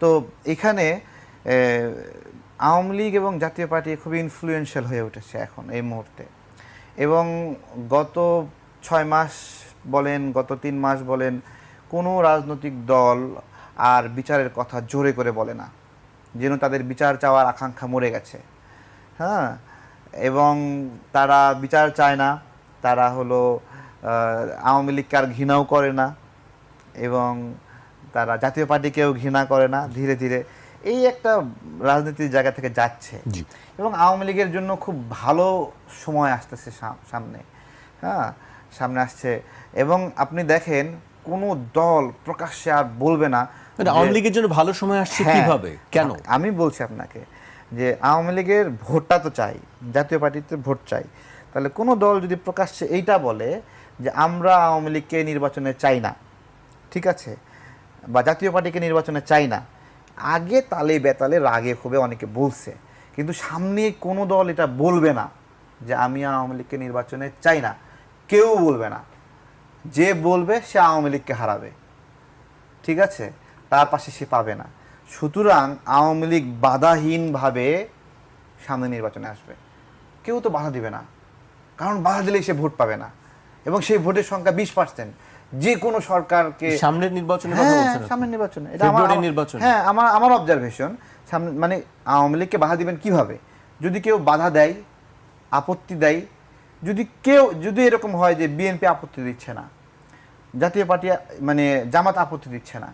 তো এখানে আওয়ামী লীগ এবং জাতীয় পার্টি খুবই ইনফ্লুয়েন্সিয়াল হয়ে উঠেছে এখন এই মুহূর্তে। এবং গত ছয় মাস বলেন, গত তিন মাস বলেন, কোনো রাজনৈতিক দল আর বিচারের কথা জোরে করে বলে না। যেন তাদের বিচার চাওয়ার আকাঙ্ক্ষা মরে গেছে। হ্যাঁ? এবং তারা বিচার চায় না। তারা হলো আওয়ামী লীগকে আর ঘৃণাও করে না। এবং তারা জাতীয় পার্টিকেও ঘৃণা করে না ধীরে ধীরে। এই একটা রাজনীতির জায়গা থেকে যাচ্ছে। এবং আওয়ামী লীগের জন্য খুব ভালো সময় আসতেছে সামনে। হ্যাঁ সামনে আসছে। এবং আপনি দেখেন কোনো দল প্রকাশ্যে আর বলবে না মানে আওয়ামী লীগের জন্য ভালো সময় আসছে হ্যাঁ, কীভাবে? কেন? আমি বলছি আপনাকে যে আওয়ামী লীগের ভোটটা তো চাই জাতীয় পার্টিতে ভোট চাই। তাহলে কোনো দল যদি প্রকাশ্যে এইটা বলে যে আমরা আওয়ামী লীগকে নির্বাচনে চাই না ঠিক আছে? বা জাতীয় পার্টিকে নির্বাচনে চাই না। আগে তালে বেতালে, রাগে ক্ষোভে অনেকে বলছে। কিন্তু সামনে কোনো দল এটা বলবে না যে আমি আওয়ামী লীগকে নির্বাচনে চাই না। কেউ বলবে না। যে বলবে, সে আওয়ামী লীগকে হারাবে। ঠিক আছে? তার পাশে সে পাবে না। সুতরাং আওয়ামী লীগ বাধাহীনভাবে সামনে নির্বাচনে আসবে। কেউ তো বাধা দিবে না। কারণ বাধা দিলেই সে ভোট পাবে না। এবং সেই ভোটের সংখ্যা বিশ পার্সেন্ট যে কোনো সরকারকে সামনের নির্বাচনে কথা হ্যাঁ বলছেন? সামনের নির্বাচনে। এটা আমার- আমার- হ্যাঁ আমার আমার অবজারভেশন সামনে মানে আওয়ামী লীগকে বাধা দিবেন কীভাবে? যদি কেউ বাধা দেয় আপত্তি দেয় যদি কেউ যদি এরকম হয় যে বিএনপি আপত্তি দিচ্ছে না জাতীয় পার্টি মানে জামাত আপত্তি দিচ্ছে না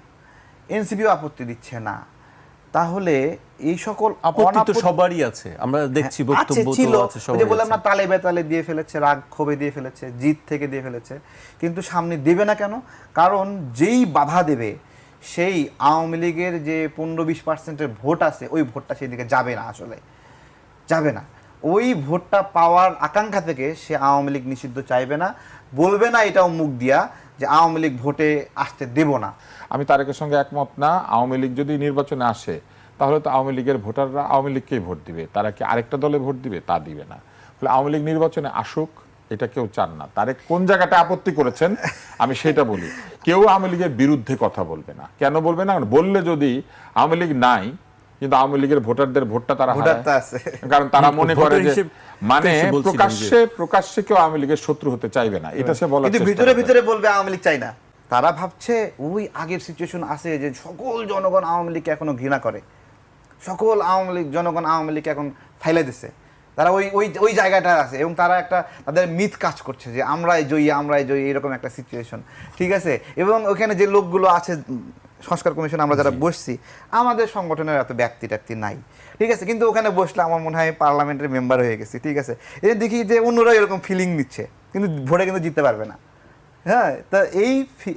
এনসিপিও আপত্তি দিচ্ছে না তাহলে এই সকল আপত্তি তো সবারই আছে। আমরা দেখছি হ্যাঁ, বক্তব্য ছিল। তো আছে ওই যে বললাম না তালে বেতালে দিয়ে ফেলেছে রাগ ক্ষোভে দিয়ে ফেলেছে জিত থেকে দিয়ে ফেলেছে। কিন্তু সামনে দেবে না কেন? কারণ যেই বাধা দেবে সেই আওয়ামী লীগের যে পনেরো বিশ পার্সেন্টের ভোট আছে ওই ভোটটা সেই দিকে যাবে না আসলে। যাবে না। ওই ভোটটা পাওয়ার আকাঙ্ক্ষা থেকে সে আওয়ামী লীগ নিষিদ্ধ চাইবে না। বলবে না এটাও মুখ দিয়া যে আওয়ামী লীগ ভোটে আসতে দেব না। আমি তারেকের সঙ্গে একমত না। আওয়ামী লীগ যদি নির্বাচনে আসে, তাহলে তো আওয়ামী লীগের ভোটাররা আওয়ামী লীগকেই ভোট দিবে। তারা কি আরেকটা দলে ভোট দিবে? তা দিবে না। ফলে আওয়ামী লীগ নির্বাচনে আসুক, এটা কেউ চান না। তারেক কোন জায়গাটা আপত্তি করেছেন? আমি সেটা বলি। কেউ আওয়ামী লীগের বিরুদ্ধে কথা বলবে না। কেন বলবে না? বললে যদি আওয়ামী লীগ নাই কিন্তু আওয়ামী লীগের ভোটারদের ভোটটা তারা আছে। কারণ তারা মনে করে যে মানে প্রকাশ্যে প্রকাশ্যে কেউ আওয়ামী লীগের শত্রু হতে চাইবে না। এটা সে কিন্তু ভিতরে ভিতরে বলবে আওয়ামী লীগ চাই না। তারা ভাবছে ওই আগের সিচুয়েশন আছে যে সকল জনগণ আওয়ামী লীগকে এখনও ঘৃণা করে। সকল আওয়ামী লীগ জনগণ আওয়ামী লীগকে এখন ফাইলে দিছে। তারা ওই ওই ওই জায়গাটা আছে এবং তারা একটা তাদের মিথ কাজ করছে যে আমরাই জয়ী আমরাই জয়ী এরকম একটা সিচুয়েশন ঠিক আছে? এবং ওখানে যে লোকগুলো আছে সংস্কার কমিশন আমরা যারা বসছি আমাদের সংগঠনের এত ব্যক্তি ট্যাক্তি নাই। ঠিক আছে? কিন্তু ওখানে বসলে আমার মনে হয় পার্লামেন্টের মেম্বার হয়ে গেছি ঠিক আছে? এই দেখি যে অন্যরা এরকম ফিলিং নিচ্ছে কিন্তু ভোটে কিন্তু জিততে পারবে না। হ্যাঁ? তা এই-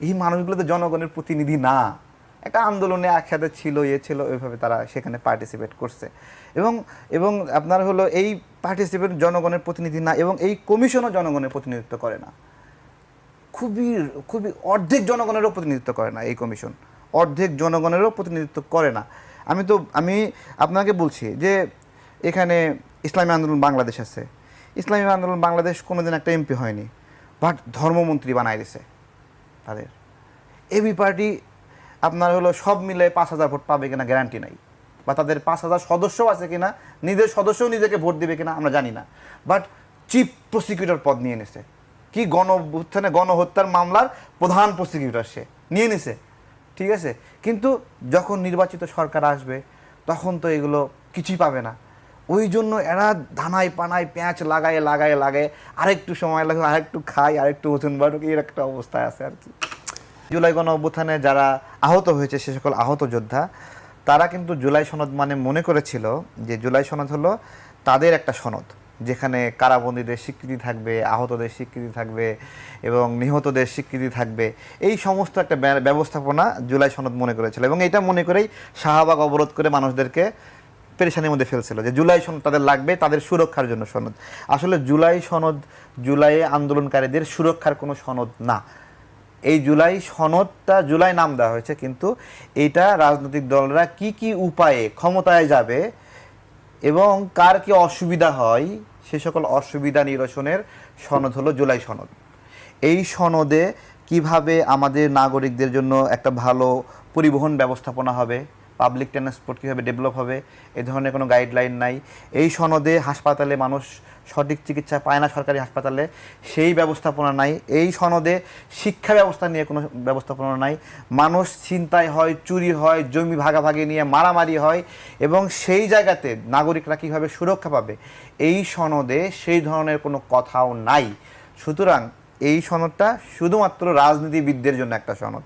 এই মানুষগুলো তো জনগণের প্রতিনিধি না। একটা আন্দোলনে একসাথে ছিল ইয়ে ছিল ওইভাবে তারা সেখানে পার্টিসিপেট করছে। এবং এবং আপনার হলো এই পার্টিসিপেট জনগণের প্রতিনিধি না এবং এই কমিশনও জনগণের প্রতিনিধিত্ব করে না। খুবই খুবই অর্ধেক জনগণেরও প্রতিনিধিত্ব করে না এই কমিশন। অর্ধেক জনগণেরও প্রতিনিধিত্ব করে না। আমি তো, আমি আপনাকে বলছি যে এখানে ইসলামী আন্দোলন বাংলাদেশ আছে। ইসলামী আন্দোলন বাংলাদেশ কোনোদিন একটা এমপি হয়নি, বাট ধর্মমন্ত্রী বানায় দিছে তাদের। এবি পার্টি আপনার হলো সব মিলে পাঁচ হাজার ভোট পাবে কিনা গ্যারান্টি নাই। বা তাদের পাঁচ হাজার সদস্য আছে কিনা, নিজের সদস্যও নিজেকে ভোট দিবে কিনা আমরা জানি না। বাট চিফ প্রসিকিউটর পদ নিয়ে নিছে। কি গণ গণহত্যার মামলার প্রধান প্রসিকিউটর সে। নিয়ে নিছে। ঠিক আছে? কিন্তু যখন নির্বাচিত সরকার আসবে, তখন তো এগুলো কিছুই পাবে না। ওই জন্য এরা ধানায় পানায় পেঁয়াজ লাগায় লাগায় লাগায় আরেকটু সময় লাগে আরেকটু খাই আরেকটু ওজন বাড়ুক এর একটা অবস্থায় আছে আর কি। জুলাই গণ অভ্যুত্থানে যারা আহত হয়েছে, সে সকল আহত যোদ্ধা, তারা কিন্তু জুলাই সনদ মানে মনে করেছিল যে জুলাই সনদ হলো তাদের একটা সনদ। যেখানে কারাবন্দীদের স্বীকৃতি থাকবে, আহতদের স্বীকৃতি থাকবে এবং নিহতদের স্বীকৃতি থাকবে, এই সমস্ত একটা ব্যবস্থাপনা জুলাই সনদ মনে করেছিল এবং এটা মনে করেই শাহবাগ অবরোধ করে মানুষদেরকে পেরেশানির মধ্যে ফেলছিল যে জুলাই সনদ তাদের লাগবে, তাদের সুরক্ষার জন্য সনদ। আসলে জুলাই সনদ জুলাইয়ে আন্দোলনকারীদের সুরক্ষার কোনো সনদ না। এই জুলাই সনদটা জুলাই নাম দেওয়া হয়েছে, কিন্তু এটা রাজনৈতিক দলরা কি কি উপায়ে ক্ষমতায় যাবে এবং কার কি অসুবিধা হয় সে সকল অসুবিধা নিরসনের সনদ হলো জুলাই সনদ। এই সনদে কীভাবে আমাদের নাগরিকদের জন্য একটা ভালো পরিবহন ব্যবস্থাপনা হবে? পাবলিক ট্রান্সপোর্ট কীভাবে ডেভেলপ হবে, এ ধরনের কোনো গাইডলাইন নাই। এই সনদে হাসপাতালে মানুষ সঠিক চিকিৎসা পায় না সরকারি হাসপাতালে, সেই ব্যবস্থাপনা নাই। এই সনদে শিক্ষা ব্যবস্থা নিয়ে কোনো ব্যবস্থাপনা নাই। মানুষ ছিনতাই হয়, চুরি হয়, জমি ভাগাভাগি নিয়ে মারামারি হয় এবং সেই জায়গাতে নাগরিকরা কীভাবে সুরক্ষা পাবে, এই সনদে সেই ধরনের কোনো কথাও নাই। সুতরাং এই সনদটা শুধুমাত্র রাজনীতিবিদদের জন্য একটা সনদ।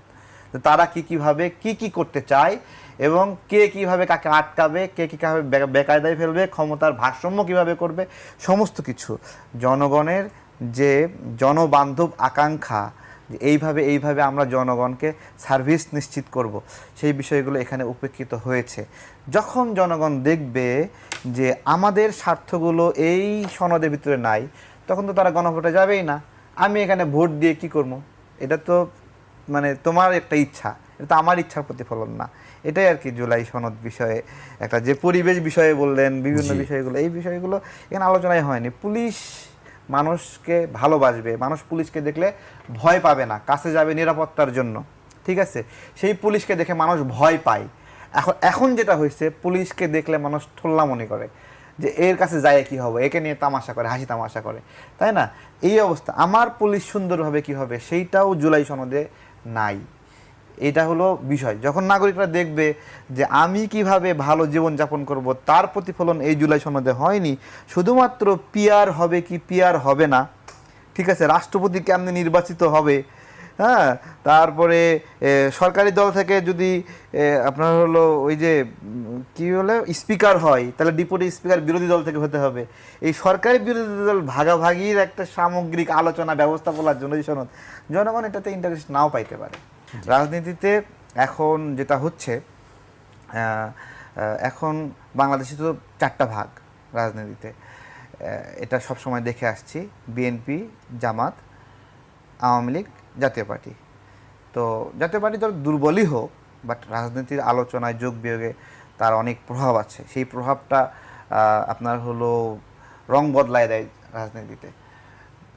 তারা কি কীভাবে, কি কি করতে চায় এবং কে কীভাবে কাকে আটকাবে, কে কি কীভাবে বেকায়দায় ফেলবে, ক্ষমতার ভারসাম্য কীভাবে করবে, সমস্ত কিছু। জনগণের যে জনবান্ধব আকাঙ্ক্ষা এইভাবে এইভাবে আমরা জনগণকে সার্ভিস নিশ্চিত করব, সেই বিষয়গুলো এখানে উপেক্ষিত হয়েছে। যখন জনগণ দেখবে যে আমাদের স্বার্থগুলো এই সনদের ভিতরে নাই, তখন তো তারা গণভোটে যাবেই না। আমি এখানে ভোট দিয়ে কি করব? এটা তো মানে তোমার একটা ইচ্ছা। এটা তো আমার ইচ্ছার প্রতিফলন না। এটাই আর কি জুলাই সনদ বিষয়ে একটা যে পরিবেশ বিষয়ে বললেন বিভিন্ন বিষয়গুলো এই বিষয়গুলো এখানে আলোচনায় হয়নি। পুলিশ মানুষকে ভালোবাসবে মানুষ পুলিশকে দেখলে ভয় পাবে না কাছে যাবে নিরাপত্তার জন্য ঠিক আছে? সেই পুলিশকে দেখে মানুষ ভয় পায়। এখন এখন যেটা হয়েছে পুলিশকে দেখলে মানুষ ঠোল্লা মনে করে যে এর কাছে যায় কি হবে একে নিয়ে তামাশা করে হাসি তামাশা করে তাই না? এই অবস্থা। আমার পুলিশ সুন্দরভাবে কি হবে সেইটাও জুলাই সনদে নাই। এটা হলো বিষয়। যখন নাগরিকরা দেখবে যে আমি কীভাবে ভালো জীবন যাপন করব, তার প্রতিফলন এই জুলাই সনদে হয়নি, শুধুমাত্র পিয়ার হবে কি পিয়ার হবে না, ঠিক আছে, রাষ্ট্রপতি কেমনে নির্বাচিত হবে হ্যাঁ তারপরে সরকারি দল থেকে যদি আপনার হলো ওই যে, কি বলে, স্পিকার হয়, তাহলে ডিপুটি স্পিকার বিরোধী দল থেকে হতে হবে। এই সরকারি বিরোধী দল ভাগাভাগির একটা সামগ্রিক আলোচনা ব্যবস্থাপনার জন্য সনদ, জনগণ এটাতে ইন্টারেস্ট নাও পাইতে পারে। রাজনীতিতে এখন যেটা হচ্ছে এখন বাংলাদেশে তো চারটা ভাগ রাজনীতিতে। এটা সব সময় দেখে আসছি। বিএনপি, জামাত, আওয়ামী লীগ, জাতীয় পার্টি। তো জাতীয় পার্টি তো দুর্বলই হোক, বাট রাজনীতির আলোচনায় যোগ বিয়োগে তার অনেক প্রভাব আছে। সেই প্রভাবটা আপনার হলো রং বদলায় দেয় রাজনীতিতে।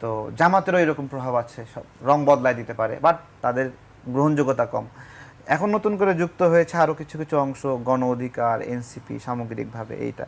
তো জামাতেরও এরকম প্রভাব আছে, সব রং বদলায় দিতে পারে, বাট তাদের গ্রহণযোগ্যতা কম। এখন নতুন করে যুক্ত হয়েছে আরও কিছু কিছু অংশ, গণ অধিকার, এনসিপি, সামগ্রিকভাবে এইটা।